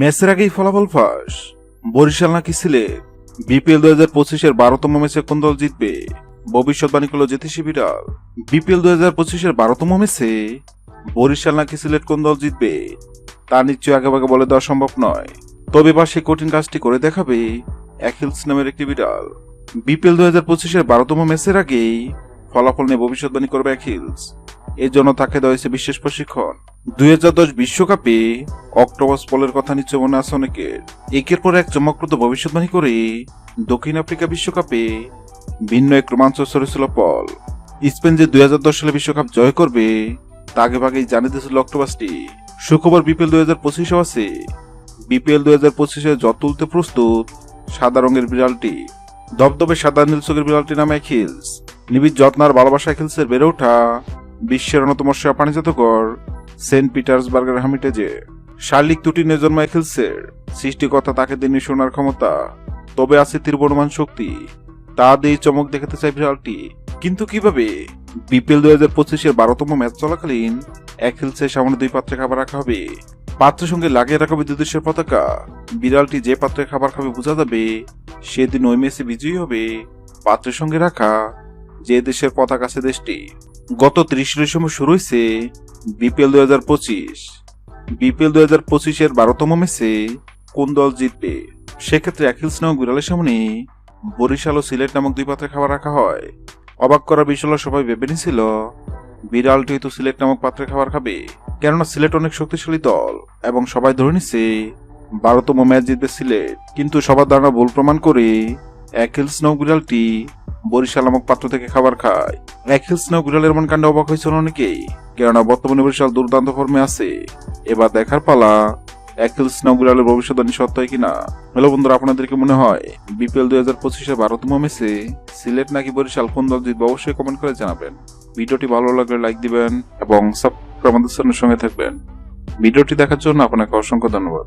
ম্যাচের আগেই ফলাফল ফাঁস। বরিশাল নাকি সিলেট? বিপিএল দু হাজার পঁচিশের বারোতম ম্যাচে কোন দল জিতবে? ভবিষ্যৎবাণী করল জ্যোতিষী বিড়াল। বিপিএল দু হাজার পঁচিশের বারোতম ম্যাচে বরিশাল নাকি সিলেট কোন দল জিতবে? তা নিশ্চয়ই আগেভাগে বলে দেওয়া সম্ভব নয়। তবে বা সে কঠিন কাজটি করে দেখাবে অ্যাকিলস নামের একটি বিড়াল। বিপিএল দু হাজার পঁচিশের বারোতম ম্যাচের আগেই ফলাফল নিয়ে ভবিষ্যৎবাণী করবে অ্যাকিলস এর জন্য তাকে দেওয়া হয়েছে বিশেষ প্রশিক্ষণ। দুই বিশ্বকাপে অক্টোপাস পলের কথা নিশ্চয় মনে আছে অনেকের। একের পর এক চমকপ্রদ ভবিষ্যৎবাণী করে দক্ষিণ আফ্রিকা বিশ্বকাপে ভিন্ন এক রোমাঞ্চ সরেছিল পল স্পেন যে দুই সালে বিশ্বকাপ জয় করবে, তা আগে ভাগেই জানিয়ে দিয়েছিল অক্টোপাসটি সুখবর বিপিএল দুই হাজার পঁচিশেও আছে। বিপিএল দুই হাজার পঁচিশে জট তুলতে প্রস্তুত সাদা রঙের বিড়ালটি। দবদবে সাদা নীলচকের বিড়ালটি নামে খিলস নিবিড় যত্নার ভালোবাসা খিলসের বেড়ে ওঠা বিশ্বের অন্যতম সেরা পানিজাতকর সেন্ট পিটার্সবার্গের হামিটেজে শারীরিক ত্রুটি নিয়ে জন্মায় খিলসের সৃষ্টিকর্তা তাকে দিনই শোনার ক্ষমতা। তবে আছে তীব্রমান শক্তি। তা দিয়ে চমক দেখাতে চায় বিড়ালটি। কিন্তু কীভাবে? বিপিএল দুই হাজার পঁচিশের বারোতম ম্যাচ চলাকালীন এক হিলসের সামনে দুই পাত্রে খাবার রাখা হবে। পাত্রের সঙ্গে লাগিয়ে রাখা হবে দুই দেশের পতাকা। বিড়ালটি যে পাত্রে খাবার খাবে বোঝা যাবে, সেদিন ওই ম্যাচে বিজয়ী হবে পাত্রের সঙ্গে রাখা যে দেশের পতাকা আছে দেশটি গত ত্রিশ ডিসেম্বর শুরু হয়েছে বিপিএল দুই হাজার পঁচিশ। বিপিএল দুই হাজার পঁচিশের বারোতম ম্যাচে কোন দল জিতবে? সেক্ষেত্রে অ্যাকিলস নামক বিড়ালের সামনে বরিশাল ও সিলেট নামক দুই পাত্রে খাবার রাখা হয়। অবাক করা হলো, সবাই ভেবে নিয়েছিল বিড়ালটি হয়তো সিলেট নামক পাত্রে খাবার খাবে, কেননা সিলেট অনেক শক্তিশালী দল এবং সবাই ধরে নিছে বারোতম ম্যাচ জিতবে সিলেট। কিন্তু সবার ধারণা ভুল প্রমাণ করে অ্যাকিল স্নো বিড়ালটি বরিশাল নামক পাত্র থেকে খাবার খায়। অ্যাকিল স্নো বিড়ালের এমন কাণ্ডে অবাক হয়েছিল অনেকেই কেননা বর্তমানে বরিশাল দুর্দান্ত ফর্মে আছে। এবার দেখার পালা অ্যাকিল স্নো বিড়ালের ভবিষ্যৎবাণী সত্য হয় কিনা? হ্যালো বন্ধুরা আপনাদেরকে মনে হয়? বিপিএল দুই হাজার পঁচিশের বারোতম ম্যাচে সিলেট নাকি বরিশাল? কোন দল জিতবে? অবশ্যই কমেন্ট করে জানাবেন। ভিডিওটি ভালো লাগলে লাইক দিবেন এবং সাবস্ক্রাইব আমাদের সঙ্গে থাকবেন। ভিডিওটি দেখার জন্য আপনাকে অসংখ্য ধন্যবাদ।